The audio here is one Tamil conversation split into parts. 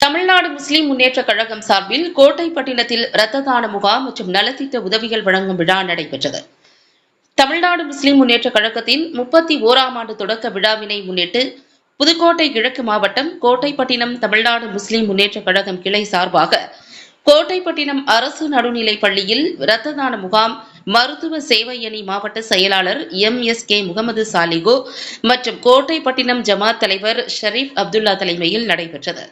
தமிழ்நாடு முஸ்லிம் முன்னேற்றக் கழகம் சார்பில் கோட்டைப்பட்டினத்தில் இரத்த தான முகாம் மற்றும் நலத்திட்ட உதவிகள் வழங்கும் விழா நடைபெற்றது. தமிழ்நாடு முஸ்லிம் முன்னேற்றக் கழகத்தின் முப்பத்தி ஓராம் ஆண்டு தொடக்க விழாவினை முன்னிட்டு புதுக்கோட்டை கிழக்கு மாவட்டம் கோட்டைப்பட்டினம் தமிழ்நாடு முஸ்லிம் முன்னேற்றக் கழகம் கிளை சார்பாக கோட்டைப்பட்டினம் அரசு நடுநிலைப் பள்ளியில் இரத்த தான முகாம் மருத்துவ சேவை அணி மாவட்ட செயலாளர் எம் எஸ் கே முகமது சாலிகோ மற்றும் கோட்டைப்பட்டினம் ஜமாத் தலைவர் ஷரீப் அப்துல்லா தலைமையில் நடைபெற்றது.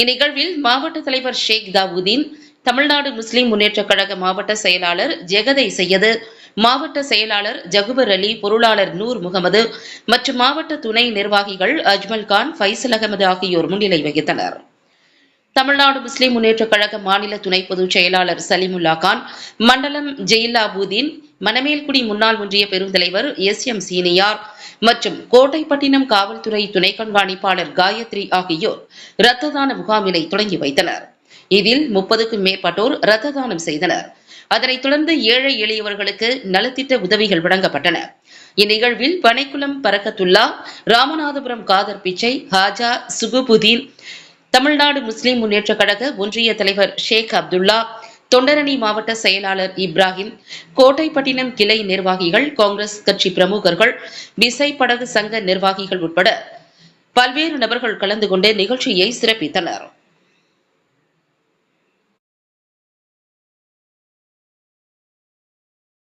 இந்நிகழ்வில் மாவட்ட தலைவர் ஷேக் தாவூதீன் தமிழ்நாடு முஸ்லிம் முன்னேற்றக் கழக மாவட்ட செயலாளர் ஜெகதை செய்யது மாவட்ட செயலாளர் ஜகுபர் அலி பொருளாளர் நூர் முகமது மற்றும் மாவட்ட துணை நிர்வாகிகள் அஜ்மல் கான் ஃபைசல் அகமது ஆகியோர் முன்னிலை வகித்தனர். தமிழ்நாடு முஸ்லிம் முன்னேற்றக் கழக மாநில துணை பொதுச் செயலாளர் சலிமுல்லா கான் மண்டலம் ஜெயில்லாபூதீன் மணமேல்குடி முன்னாள் ஒன்றிய பெருந்தலைவர் எஸ் எம் சீனியார் மற்றும் கோட்டைப்பட்டினம் காவல்துறை துணை கண்காணிப்பாளர் காயத்ரி ஆகியோர் இரத்த தான முகாமினை தொடங்கி வைத்தனர். இதில் முப்பதுக்கும் மேற்பட்டோர் இரத்த தானம் செய்தனர். அதனைத் தொடர்ந்து ஏழை எளியவர்களுக்கு நலத்திட்ட உதவிகள் வழங்கப்பட்டன. இந்நிகழ்வில் பனைக்குளம் பரக்கத்துல்லா ராமநாதபுரம் காதர் பிச்சை ஹாஜா சுகுபுதீன் தமிழ்நாடு முஸ்லிம் முன்னேற்றக் கழக ஒன்றிய தலைவர் ஷேக் அப்துல்லா தொண்டரணி மாவட்ட செயலாளர் இப்ராஹிம் கோட்டைப்பட்டினம் கிளை நிர்வாகிகள் காங்கிரஸ் கட்சி பிரமுகர்கள் விசை படகு சங்க நிர்வாகிகள் உட்பட பல்வேறு நபர்கள் கலந்து கொண்டு நிகழ்ச்சியை சிறப்பித்தனர்.